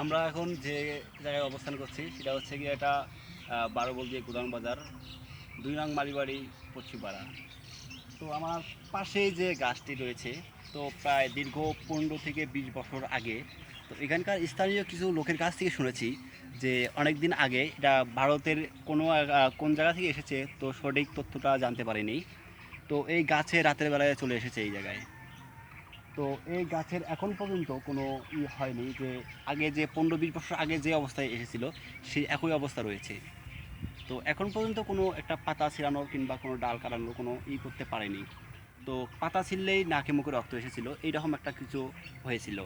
আমরা এখন যে জায়গায় অবস্থান করছি, সেটা হচ্ছে গিয়ে এটা বারোবলদিয়া গুদাম বাজার, দুই নং মারিবাড়ি পশ্চিমপাড়া। তো আমার পাশেই যে গাছটি রয়েছে, তো প্রায় দীর্ঘ পনেরো থেকে বিশ বছর আগে, তো এখানকার স্থানীয় কিছু লোকের কাছ থেকে শুনেছি যে অনেক দিন আগে এটা ভারতের কোনো কোন জায়গা থেকে এসেছে, তো সঠিক তথ্যটা জানতে পারিনি। তো এই গাছে রাতের বেলায় চলে এসেছে এই জায়গায়। তো এই গাছের এখন পর্যন্ত কোনো ই হয়নি যে আগে যে পনেরো বিশ বছর আগে যে অবস্থায় এসেছিল, সেই একই অবস্থা রয়েছে। তো এখন পর্যন্ত কোনো একটা পাতা ছিঁড়ানোর কিংবা কোনো ডাল কাটানোর কোনো ই করতে পারেনি। তো পাতা ছিঁড়লেই নাকে মুখে রক্ত এসেছিল, এইরকম একটা কিছু হয়েছিল।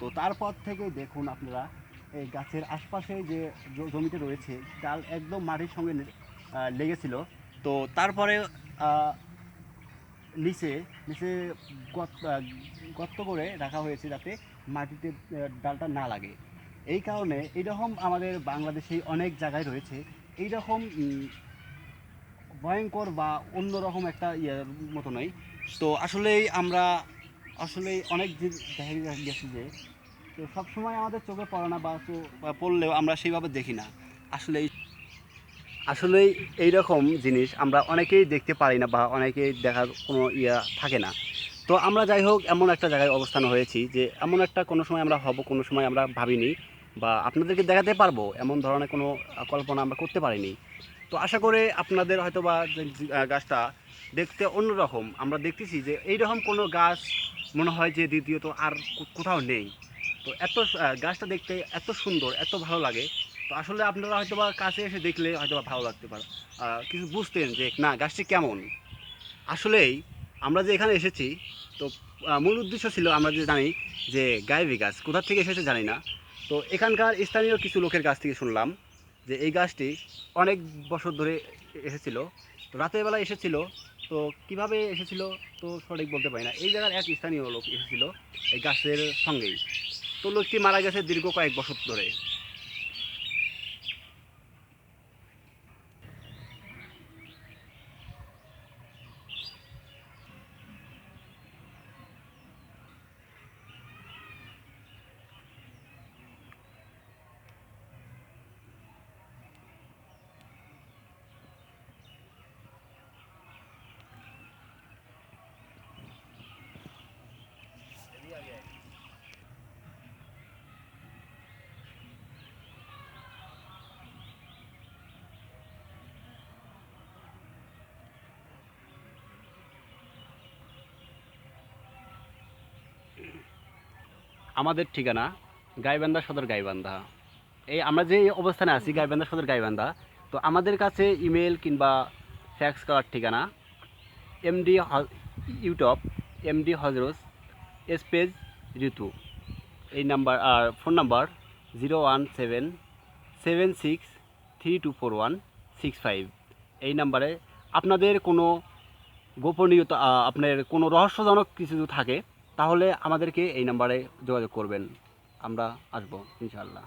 তো তারপর থেকে দেখুন আপনারা, এই গাছের আশপাশে যে জমিতে রয়েছে, ডাল একদম মাটির সঙ্গে লেগেছিল। তো তারপরে নিচে নিচে গর্ত করে রাখা হয়েছে যাতে মাটিতে ডালটা না লাগে। এই কারণে এইরকম আমাদের বাংলাদেশে অনেক জায়গায় রয়েছে। এইরকম ভয়ঙ্কর বা অন্যরকম একটা ইয়ের মতো নয়। তো আসলেই আমরা, আসলেই অনেক দেখা গেছি যে, তো সবসময় আমাদের চোখে পড়ে না বা পড়লেও আমরা সেইভাবে দেখি না। আসলেই আসলেই এইরকম জিনিস আমরা অনেকেই দেখতে পারি না বা অনেকেই দেখার কোনো ইয়া থাকে না। তো আমরা যাই হোক, এমন একটা জায়গায় অবস্থান হয়েছি যে এমন একটা কোনো সময় আমরা হব, কোনো সময় আমরা ভাবিনি বা আপনাদেরকে দেখাতে পারব, এমন ধরনের কোনো কল্পনা আমরা করতে পারিনি। তো আশা করে আপনাদের হয়তো বা গাছটা দেখতে অন্যরকম। আমরা দেখতেছি যে এইরকম কোনো গাছ মনে হয় যে দ্বিতীয়ত আর কোথাও নেই। তো এত গাছটা দেখতে এত সুন্দর, এত ভালো লাগে। তো আসলে আপনারা হয়তো বা কাছে এসে দেখলে হয়তো বা ভালো লাগতে পারে। কিছু বুঝতেন যে, না, গাছটি কেমন? আসলেই আমরা যে এখানে এসেছি, তো মূল উদ্দেশ্য ছিল আমরা যে জানি যে গায়েবি গাছ কোথা থেকে এসেছে জানি না। তো এখানকার স্থানীয় কিছু লোকের কাছ থেকে শুনলাম যে এই গাছটি অনেক বছর ধরে এসেছিল। তো রাতের বেলা এসেছিল। তো কীভাবে এসেছিল তো সঠিক বলতে পারি না। এই জায়গার এক স্থানীয় লোক এসেছিল এই গাছের সঙ্গেই। তো লোকটি মারা গেছে দীর্ঘ কয়েক বছর ধরে। আমাদের ঠিকানা গাইবান্ধা সদর গাইবান্ধা। এই আমরা যে অবস্থানে আছি গাইবান্ধা সদর গাইবান্ধা, তো আমাদের কাছে ইমেল কিংবা ফ্যাক্স করার ঠিকানা এমডি ইউটিউব এমডি হজরস স্পেস ঋতু এই নাম্বার, আর phone number zero one seven seven six three two four one six five. এই নাম্বারে আপনাদের কোনো গোপনীয়তা আপনার কোনো রহস্যজনক কিছু থাকে তাহলে আমাদেরকে এই নাম্বারে যোগাযোগ করবেন। আমরা আসব ইনশাআল্লাহ।